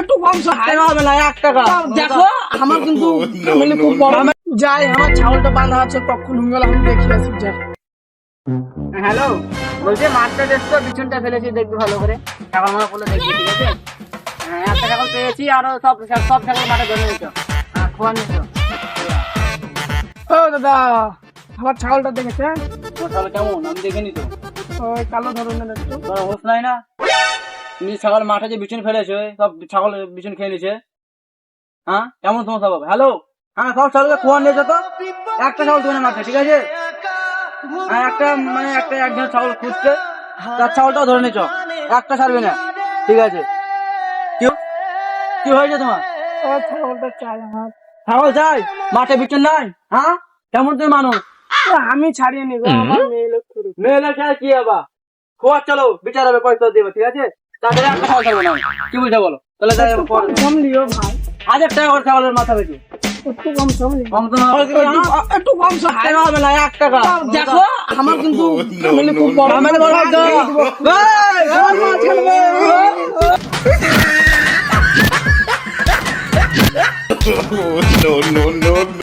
একটু কম টাকা হবে না এক টাকা। দেখো আমার কিন্তু ফ্যামিলি খুব বড় যাই আমার ছাগলটা বাঁধা আছে কখন গেল আমি দেখি আসি যাই। হ্যালো বলছি মাঠটা দেখছ? পিছনটা ফেলেছি দেখবি ভালো করে। ছাগল মারা পড়লে দেখবি ঠিক আছে? হ্যাঁ একটা ছাগল পেয়েছি আরও সব সব ছাগল মাঠে ধরে নিচ্ছ হ্যাঁ খোয়া নিচ্ছ ও দাদা আমার ছাগলটা দেখেছে? কেমন? আমি দেখিনি তো। ওই কালো ধরনের একটু। হোশ নাই না? তুমি ছাগল মাঠে যে বিছুন ফেলেছে সব ছাগল বিছুন খেয়ে নিছে হ্যাঁ? কেমন তোমার স্বভাব হ্যালো হ্যাঁ সব ছাগলকে খোয়া নিয়েছে তো? একটা ছাগল তুমি মাঠে ঠিক আছে? হ্যাঁ একটা মানে একটা একজন ছাগল খুঁজছে তার ছাগলটাও ধরে নিছ একটা ছাড়বে না ঠিক আছে? কি কি হয়েছে তোমার? ছাগলটা চাই আমার। ছাগল চাই? মাঠে বিছুন নাই? হ্যাঁ? কেমন তুমি মানুষ? আমি ছাড়িয়ে নিবো মেয়ে লোক মেয়ে লোক ছাড়া কি হবে? খোয়া চলো বিচার হবে পয়সা দেবে ঠিক আছে? তাদের আর কথা বলতে না কি বলছো বলো তাহলে তাদের কম দিও ভাই হাজার টাকা খরচা হলের মাথা পেটু একটু কম সম একটু কম সম টাকা হবে না এক টাকা দেখো আমার কিন্তু ফ্যামিলি খুব বড় ফ্যামিলি বড় একদম no no no